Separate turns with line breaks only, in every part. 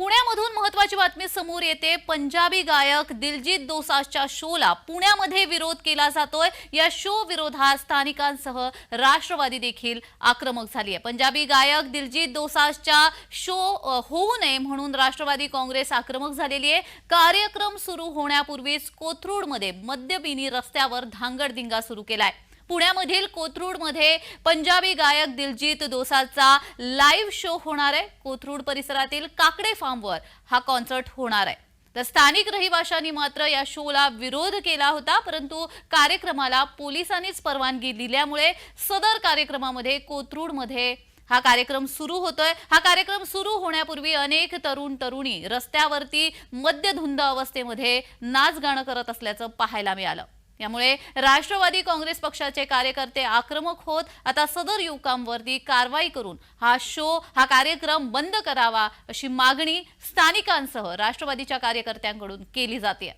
पुण्यामधून महत्वाची बातमी समोर येते. पंजाबी गायक दिलजीत दोसांजच्या शोला पुण्यामध्ये विरोध केला जातोय. या शो विरोधात स्थानिकांसह राष्ट्रवादी देखील आक्रमक झाली आहे पंजाबी गायक दिलजीत दोसांजच्या शो होऊ नये म्हणून राष्ट्रवादी काँग्रेस आक्रमक झालेली आहे कार्यक्रम सुरू होण्यापूर्वीच कोथरूडमध्ये मद्यपिनी रस्त्यावर धांगडधिंगा सुरू केलाय. पुण्यामधील कोथरूडमध्ये पंजाबी गायक दिलजीत दोसाचा लाईव्ह शो होणार आहे. कोथरूड परिसरातील काकडे फार्मवर हा कॉन्सर्ट होणार आहे. तर स्थानिक रहिवाशांनी मात्र या शोला विरोध केला होता परंतु कार्यक्रमाला पोलिसांनीच परवानगी दिल्यामुळे सदर कार्यक्रमामध्ये कोथरूडमध्ये हा कार्यक्रम सुरू होतोय. हा कार्यक्रम सुरू होण्यापूर्वी अनेक तरुण तरुणी रस्त्यावरती मद्यधुंद अवस्थेमध्ये नाच गाणं करत असल्याचं पाहायला मिळालं. यामुळे राष्ट्रवादी काँग्रेस पक्षाचे कार्यकर्ते आक्रमक होत आता सदर युवकांवरती कारवाई करून हा शो हा कार्यक्रम बंद करावा अशी मागणी स्थानिकांसह राष्ट्रवादीच्या कार्यकर्त्यांकडून केली जाते.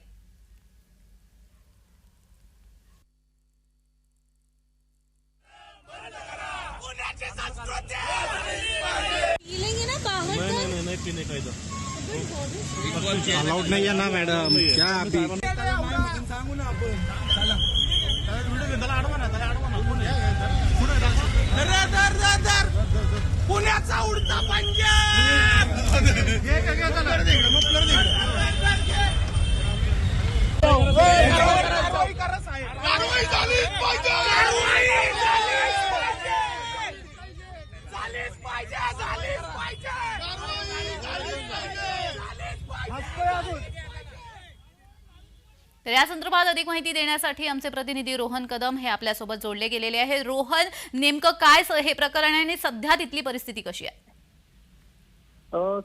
अलाउड नाही आहे ना मॅडम क्या अभी?
दर दर दर दर पुण्याचा उडता पंजाब!
तर या संदर्भात अधिक माहिती देण्यासाठी आमचे प्रतिनिधी रोहन कदम हे आपल्यासोबत जोडले गेलेले आहे रोहन नेमकं काय हे प्रकरण आहे आणि सध्या तिथली परिस्थिती कशी आहे?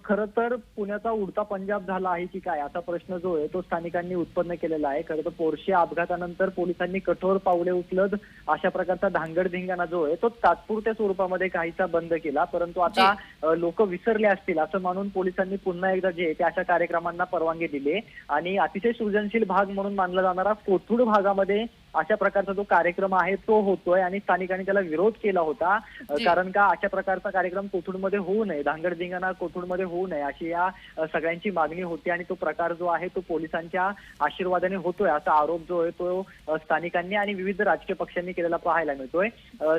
खर तर पुण्याचा उडता पंजाब झाला आहे की काय? असा प्रश्न जो आहे तो स्थानिकांनी उत्पन्न केलेला आहे. खरं तर पोर्शे अपघातानंतर पोलिसांनी कठोर पावले उचलत अशा प्रकारचा धांगडधिंगाणा जो आहे तो तात्पुरत्या स्वरूपामध्ये काहीसा बंद केला. परंतु आता लोक विसरले असतील असं मानून पोलिसांनी पुन्हा एकदा जे आहे ते अशा कार्यक्रमांना परवानगी दिली आणि अतिशय सृजनशील भाग म्हणून मानला जाणारा कोथरूड भागामध्ये अशा प्रकारचा जो कार्यक्रम आहे तो होतोय आणि स्थानिकांनी त्याला विरोध केला होता. कारण का अशा प्रकारचा कार्यक्रम कोथरूडमध्ये होऊ नये धांगडधिंगाणा कोथरूडमध्ये होऊ नये अशी या सगळ्यांची मागणी होती आणि तो प्रकार जो आहे तो पोलिसांच्या आशीर्वादाने होतोय असा आरोप जो आहे तो स्थानिकांनी आणि विविध राजकीय पक्षांनी केलेला पाहायला मिळतोय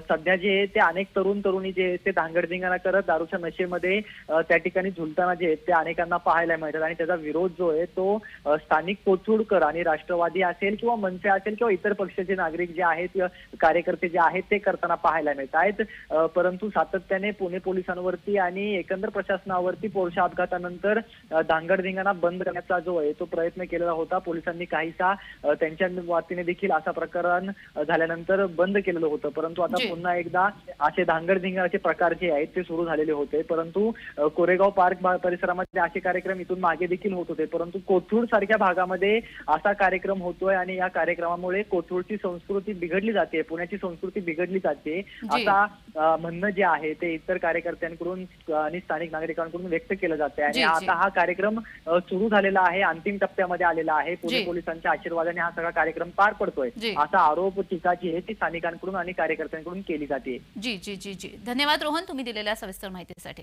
सध्या जे ते अनेक तरुण तरुणी जे आहेत ते धांगडधिंगाणा करत दारूच्या नशेमध्ये त्या ठिकाणी झुलताना जे आहेत ते अनेकांना पाहायला मिळतात आणि त्याचा विरोध जो आहे तो स्थानिक कोथरूडकर आणि राष्ट्रवादी असेल किंवा मनसे असेल किंवा इतर पक्षाचे नागरिक जे आहेत कार्यकर्ते जे आहेत ते करताना पाहायला मिळत आहेत. परंतु सातत्याने पुणे पोलिसांवरती आणि एकंदर प्रशासनावरती पोरशा अपघातानंतर धांगडधिंगाणा बंद करण्याचा जो आहे तो प्रयत्न केलेला होता. पोलिसांनी काहीसा त्यांच्या वातीने देखील असा प्रकरण झाल्यानंतर बंद केलेलं होतं. परंतु आता. पुन्हा एकदा असे धांगडधिंगाणाचे प्रकार जे आहेत ते सुरू झालेले होते. परंतु कोरेगाव पार्क परिसरामध्ये असे कार्यक्रम इथून मागे देखील होत होते. परंतु कोथरूड सारख्या भागामध्ये असा कार्यक्रम होतोय आणि या कार्यक्रमामुळे कोथरूडची संस्कृती बिघडली जाते पुण्याची संस्कृती बिघडली जाते. अ, म्हणणं जे आहे ते इतर कार्यकर्त्यांकडून आणि स्थानिक नागरिकांकडून व्यक्त केलं जाते आणि. आता हा कार्यक्रम सुरू झालेला आहे अंतिम टप्प्यामध्ये आलेला आहे. पुणे. पोलिसांच्या आशीर्वादाने हा सगळा कार्यक्रम पार पडतोय. असा आरोप टीका जी आहे ती स्थानिकांकडून आणि कार्यकर्त्यांकडून केली जाते.
जी जी जी जी. धन्यवाद रोहन तुम्ही दिलेल्या सविस्तर माहितीसाठी.